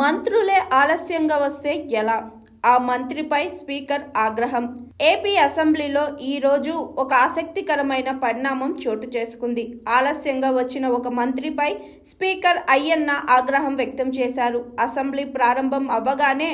మంత్రులే ఆలస్యంగా వస్తే ఎలా? ఆ మంత్రిపై స్పీకర్ ఆగ్రహం. ఏపీ అసెంబ్లీలో ఈ రోజు ఒక ఆసక్తికరమైన పరిణామం చోటు చేసుకుంది. ఆలస్యంగా వచ్చిన ఒక మంత్రిపై స్పీకర్ అయ్యన్న ఆగ్రహం వ్యక్తం చేశారు. అసెంబ్లీ ప్రారంభం అవ్వగానే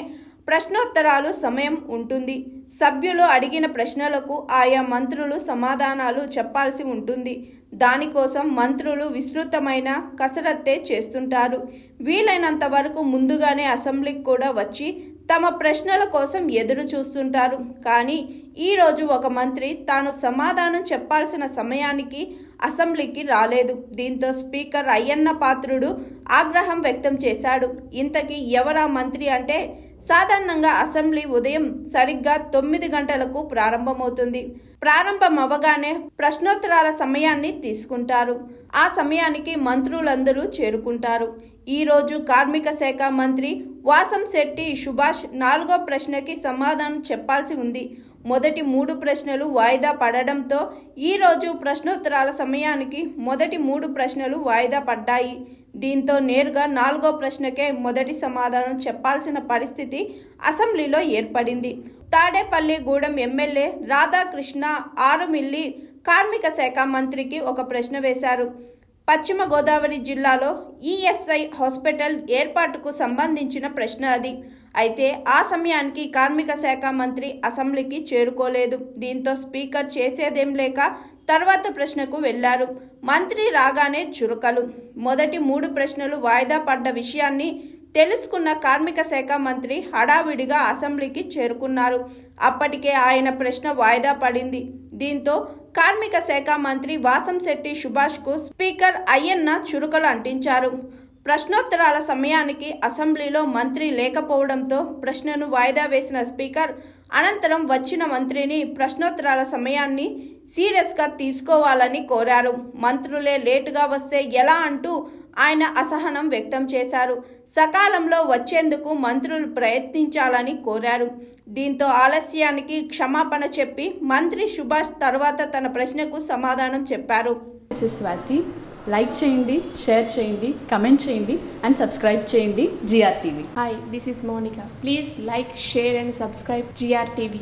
ప్రశ్నోత్తరాలు సమయం ఉంటుంది. సభ్యులు అడిగిన ప్రశ్నలకు ఆయా మంత్రులు సమాధానాలు చెప్పాల్సి ఉంటుంది. దానికోసం మంత్రులు విస్తృతమైన కసరత్తే చేస్తుంటారు. వీలైనంత వరకు ముందుగానే అసెంబ్లీకి కూడా వచ్చి తమ ప్రశ్నల కోసం ఎదురు చూస్తుంటారు. కానీ ఈరోజు ఒక మంత్రి తాను సమాధానం చెప్పాల్సిన సమయానికి అసెంబ్లీకి రాలేదు. దీంతో స్పీకర్ అయ్యన్న పాత్రుడు ఆగ్రహం వ్యక్తం చేశాడు. ఇంతకీ ఎవరా మంత్రి అంటే సాధారణంగా అసెంబ్లీ ఉదయం సరిగ్గా తొమ్మిది గంటలకు ప్రారంభమవుతుంది. ప్రారంభం అవ్వగానే ప్రశ్నోత్తరాల సమయాన్ని తీసుకుంటారు. ఆ సమయానికి మంత్రులందరూ చేరుకుంటారు. ఈరోజు కార్మిక శాఖ మంత్రి వాసం శెట్టి సుభాష్ నాలుగో ప్రశ్నకి సమాధానం చెప్పాల్సి ఉంది. మొదటి మూడు ప్రశ్నలు వాయిదా పడడంతో ఈరోజు ప్రశ్నోత్తరాల సమయానికి మొదటి మూడు ప్రశ్నలు వాయిదా పడ్డాయి. దీంతో నేరుగా నాలుగో ప్రశ్నకే మొదటి సమాధానం చెప్పాల్సిన పరిస్థితి అసెంబ్లీలో ఏర్పడింది. తాడేపల్లిగూడెం ఎమ్మెల్యే రాధాకృష్ణ ఆరుమిల్లి కార్మిక శాఖ మంత్రికి ఒక ప్రశ్న వేశారు. పశ్చిమ గోదావరి జిల్లాలో ఈఎస్ఐ హాస్పిటల్ ఏర్పాటుకు సంబంధించిన ప్రశ్న అది. అయితే ఆ సమయానికి కార్మిక శాఖ మంత్రి అసెంబ్లీకి చేరుకోలేదు. దీంతో స్పీకర్ చేసేదేం లేక తర్వాత ప్రశ్నకు వెళ్ళారు. మంత్రి రాగానే చురుకలు. మొదటి మూడు ప్రశ్నలు వాయిదా పడ్డ విషయాన్ని తెలుసుకున్న కార్మిక శాఖ మంత్రి హడావిడిగా అసెంబ్లీకి చేరుకున్నారు. అప్పటికే ఆయన ప్రశ్న వాయిదా పడింది. దీంతో కార్మిక శాఖ మంత్రి వాసంశెట్టి సుభాష్కు స్పీకర్ అయ్యన్న చురుకలు అంటించారు. ప్రశ్నోత్తరాల సమయానికి అసెంబ్లీలో మంత్రి లేకపోవడంతో ప్రశ్నను వాయిదా వేసిన స్పీకర్ అనంతరం వచ్చిన మంత్రిని ప్రశ్నోత్తరాల సమయాన్ని సీరియస్గా తీసుకోవాలని కోరారు. మంత్రులే లేటుగా వస్తే ఎలా అంటూ ఆయన అసహనం వ్యక్తం చేశారు. సకాలంలో వచ్చేందుకు మంత్రులు ప్రయత్నించాలని కోరారు. దీంతో ఆలస్యానికి క్షమాపణ చెప్పి మంత్రి సుభాష్ తర్వాత తన ప్రశ్నకు సమాధానం చెప్పారు. దిస్ ఇస్ స్వాతి లైక్ చేయండి షేర్ చేయండి కమెంట్ చేయండి అండ్ సబ్స్క్రైబ్ చేయండి GR TV Hi, this is Monica. Please like, share, and subscribe GRTV.